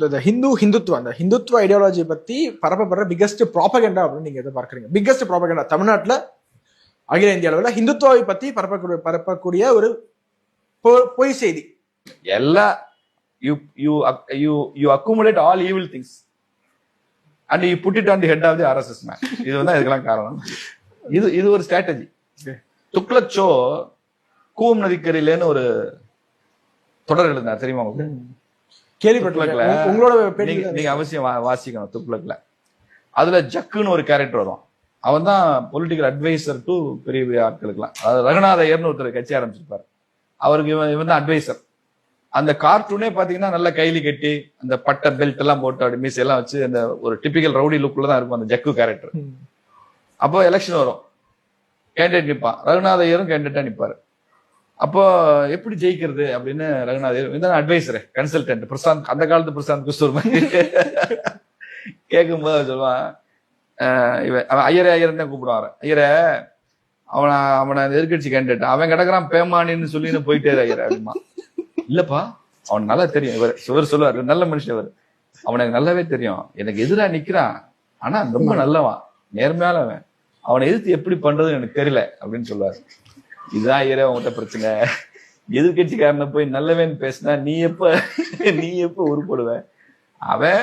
இந்த ஹிந்து ஹிந்துத்வா அந்த ஹிந்துத்வ ஐடியாலஜி பத்தி பரப்பப்படுற பிகஸ்ட் ப்ராபகண்டா அப்படின்னு நீங்க எதை பார்க்கறீங்க? பிகஸ்ட் ப்ராபகண்டா தமிழ்நாட்டுல அகில இந்திய அளவுல ஹிந்துத்வாவை பத்தி பரப்பக்கூடிய பரப்பக்கூடிய ஒரு பொய் செய்தி. எல்லா you you you you accumulate all evil things and you put it on the head of the RSS man இது வந்து இதுக்கெல்லாம் காரணம். இது இது ஒரு ஸ்ட்ராட்டஜி துக்ளக் ஷோ கூம் நதிக்கரையிலேன்னு ஒரு தொடர் எழுதினார் தெரியுமா உங்களுக்கு? உங்க- உங்களோட நீங்க அவசியம் வாசிக்கணும் துக்ளக்ல அதுல ஜக்குன்னு ஒரு கேரக்டர் வரும். அவன் தான் பொலிட்டிக்கல் அட்வைசர் டு பெரிய பெரிய ஆட்களுக்குலாம் அதாவது ரகுநாத ஐயர்னு ஒருத்தர் கட்சி ஆரம்பிச்சிருப்பாரு. அவருக்கு இவன் இவன் தான் அட்வைசர் அந்த கார்ட்டூனே பாத்தீங்கன்னா நல்ல கைலி கட்டி அந்த பட்டை பெல்ட் எல்லாம் போட்டு அப்படி மீசை எல்லாம் வச்சு அந்த ஒரு டிபிக்கல் ரவுடி லுக்ல தான் இருக்கும் அந்த ஜக்கு கேரக்டர். அப்போ எலெக்ஷன் வரும். கேண்டிடேட் நிப்பான். ரகுநாத ஐயரும் கேண்டிடேட்டா நிப்பாரு. அப்போ எப்படி ஜெயிக்கிறது அப்படின்னு ரகுநாத அட்வைசர் கன்சல்டன்ட் பிரசாந்த் அந்த காலத்து பிரசாந்த் கிஷோர் மாதிரி. கேட்கும்போது அவன் சொல்லுவான் இவன் அவன் ஐயரே ஐயர் தான் கூப்பிடுவான் ஐயரே அவனை அவனை எதிர்கட்சி கேண்டிடேட் அவன் கிடக்குறான் பேமானின்னு சொல்லின்னு போயிட்டே ஐயர் அப்படிமா. இல்லப்பா அவன் நல்லா தெரியும். இவர் இவர் சொல்லுவார் நல்ல மனுஷன் இவர். அவனுக்கு நல்லாவே தெரியும். எனக்கு எதிரா நிக்கிறான். ஆனா ரொம்ப நல்லவன். நேர்மையானவன். அவனை எதிர்த்து எப்படி பண்றதுன்னு எனக்கு தெரியல அப்படின்னு சொல்லுவாரு. இதுதான் ஐயரே உங்ககிட்ட பிரச்சனை. எதிர்கட்சிக்காரனை போய் நல்லவேன்னு பேசினா நீ எப்ப நீ எப்ப உருப்படுவ? அவன்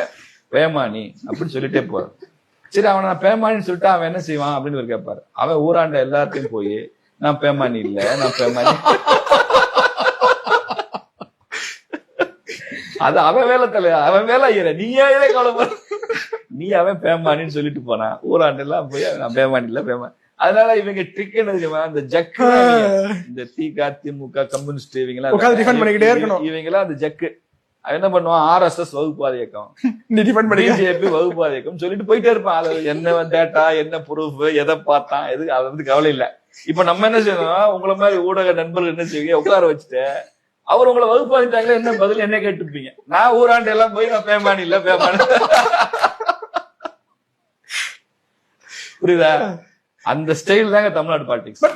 பேமானி அப்படின்னு சொல்லிட்டே போறான் சரி அவனை நான் பேமானின்னு சொல்லிட்டு அவன் என்ன செய்வான் அப்படின்னு ஒரு கேட்பாரு அவன் ஊராண்ட எல்லாத்தையும் போய் நான் பேமானி இல்ல நான் பேமானி. அது அவன் வேலை தலையா அவன் வேலை ஐயர. நீ ஏன் கவலைப்பட? நீ அவன் பேமானின்னு சொல்லிட்டு போனான். ஊராண்டெல்லாம் போய் நான் பேமானி இல்ல பேமானி அதனால இவங்க ட்ரிக் என்ன இந்த ஜக்கு இந்த திக திமுக கம்யூனிஸ்ட் இவங்க defend பண்ணிக்கிட்டே இருக்கணும். இவங்கெல்லாம் அந்த ஜக்கு. என்ன பண்ணுவான்? ஆர்எஸ்எஸ் வகுப்பாத இயக்கம் டிஃபெண்ட் பண்ணிக்க. பிஜேபி வகுப்பாத இயக்கம் சொல்லிட்டு போயிட்டே இருப்பான். அது என்ன டேட்டா என்ன ப்ரூஃப் எதை பார்த்தான்? எது அது வந்து கவலை இல்ல. இப்ப நம்ம என்ன செய்யணும் உங்களை மாதிரி ஊடக நண்பர்கள் என்ன செய்வீங்க? உட்கார வச்சுட்டு அவர் உங்களை வகுப்பாதிட்டாங்களே என்ன பதில் என்ன கேட்டுப்பீங்க நான் ஊராண்டு எல்லாம் போய் நான் பேமானி இல்ல பேமானி. புரியுதா? அந்த ஸ்டைல் தாங்க தமிழ்நாடு பாலிடிக்ஸ் பட் பட்